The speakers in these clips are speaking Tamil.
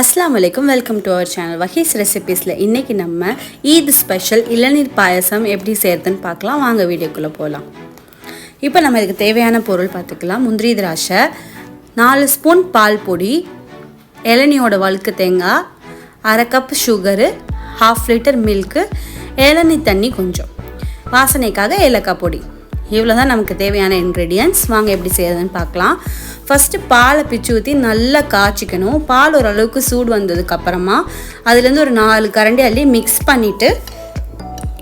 அஸ்லாம் வலைக்கும் வெல்கம் டு அவர் சேனல் வஹீஸ் ரெசிபீஸில் இன்றைக்கி நம்ம ஈத் ஸ்பெஷல் இளநீர் பாயசம் எப்படி செய்கிறதுன்னு பார்க்கலாம். வாங்க வீடியோக்குள்ளே போகலாம் இப்போ நம்ம இதுக்கு தேவையான பொருள் பார்த்துக்கலாம். முந்திரி திராட்சை நாலு ஸ்பூன் பால் பொடி இளநியோட வழுக்கு தேங்காய் அரை cup sugar half litre milk இளநீ தண்ணி கொஞ்சம். வாசனைக்காக ஏலக்காய் பொடி. இவ்வளோ தான் நமக்கு தேவையான இன்க்ரீடியன்ட்ஸ் வாங்க எப்படி செய்யறதுன்னு பார்க்கலாம். ஃபஸ்ட்டு பாலை பிச்சு ஊற்றி நல்லா காய்ச்சிக்கணும். பால் ஓரளவுக்கு சூடு வந்ததுக்கப்புறமா அதுலேருந்து ஒரு நாலு கரண்டி அள்ளி மிக்ஸ் பண்ணிவிட்டு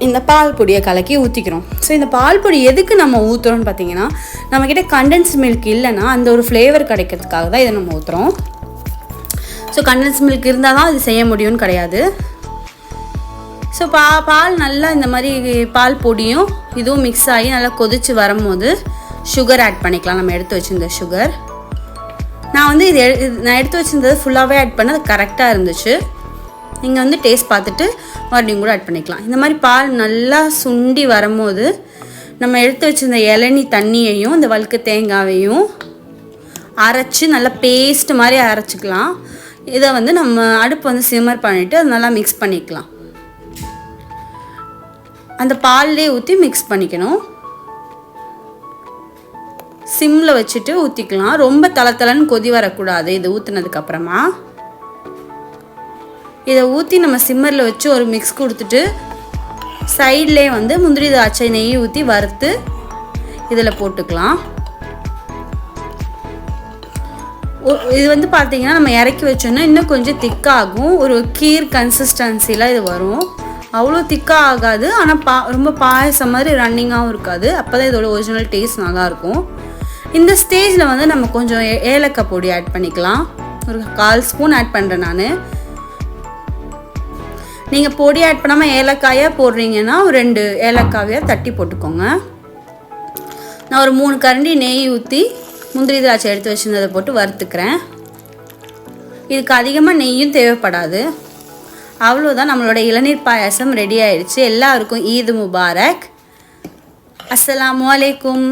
இந்த பால் பொடியை கலக்கி ஊற்றிக்கிறோம் ஸோ இந்த பால் பொடி எதுக்கு நம்ம ஊற்றுறோம்னு பார்த்தீங்கன்னா நம்மக்கிட்ட கண்டென்ஸ் மில்க் இல்லைன்னா அந்த ஒரு ஃப்ளேவர் கிடைக்கிறதுக்காக தான் இதை நம்ம ஊற்றுறோம் ஸோ கண்டென்ஸ் மில்க் இருந்தால் தான் அது செய்ய முடியும்னு கிடையாது. ஸோ பா பால் நல்லா இந்த மாதிரி பால் பொடியும் இதுவும் மிக்ஸ் ஆகி நல்லா கொதித்து வரும்போது சுகர் ஆட் பண்ணிக்கலாம். நம்ம எடுத்து வச்சிருந்த சுகர் நான் வந்து இது இது நான் எடுத்து வச்சிருந்தது ஃபுல்லாகவே ஆட் பண்ண அது கரெக்டாக இருந்துச்சு. நீங்கள் வந்து டேஸ்ட் பார்த்துட்டு மறுபடியும் கூட ஆட் பண்ணிக்கலாம். இந்த மாதிரி பால் நல்லா சுண்டி வரும்போது நம்ம எடுத்து வச்சிருந்த இளநி தண்ணியையும் இந்த வழுக்கு தேங்காவையும் அரைச்சி நல்லா பேஸ்ட் மாதிரி அரைச்சிக்கலாம். இதை வந்து நம்ம அடுப்பு வந்து சிம்மர் பண்ணிவிட்டு அது நல்லா மிக்ஸ் பண்ணிக்கலாம். அந்த பால்லே ஊற்றி மிக்ஸ் பண்ணிக்கணும். சிம்மில் வச்சுட்டு ஊற்றிக்கலாம் ரொம்ப தளத்தலன்னு கொதி வரக்கூடாது. இது ஊற்றுனதுக்கப்புறமா இதை ஊற்றி நம்ம சிம்மரில் வச்சு ஒரு மிக்ஸ் கொடுத்துட்டு சைட்லேயே வந்து முந்திரி திராட்சை நெய் ஊற்றி வறுத்து இதில் போட்டுக்கலாம். இது வந்து பார்த்தீங்கன்னா நம்ம இறக்கி வச்சோன்னா இன்னும் கொஞ்சம் திக்காகும் ஒரு கீர் கன்சிஸ்டன்சியில் இது வரும். அவ்வளோ திக்காக ஆகாது. ஆனால் பா ரொம்ப பாயசம் மாதிரி ரன்னிங்காகவும் இருக்காது. அப்போ தான் இதோட ஒரிஜினல் டேஸ்ட் நல்லாயிருக்கும். இந்த ஸ்டேஜில் வந்து நம்ம கொஞ்சம் ஏ- ஏலக்காய் பொடி ஆட் பண்ணிக்கலாம். ஒரு கால் ஸ்பூன் ஆட் பண்ணுறேன் நான். நீங்கள் பொடி ஆட் பண்ணாமல் ஏலக்காயாக போடுறீங்கன்னா ஒரு ரெண்டு ஏலக்காவையாக தட்டி போட்டுக்கோங்க. நான் ஒரு மூணு கரண்டி நெய் ஊற்றி முந்திரி திராட்சை எடுத்து வச்சிருந்ததை போட்டு வறுத்துக்கிறேன். இதுக்கு அதிகமாக நெய்யும் தேவைப்படாது. அவ்வளோதான் நம்மளோட இளநீர் பாயாசம் ரெடி ஆயிடுச்சு. எல்லாருக்கும் ஈத் முபாரக். அஸ்ஸலாமு வலைக்கும்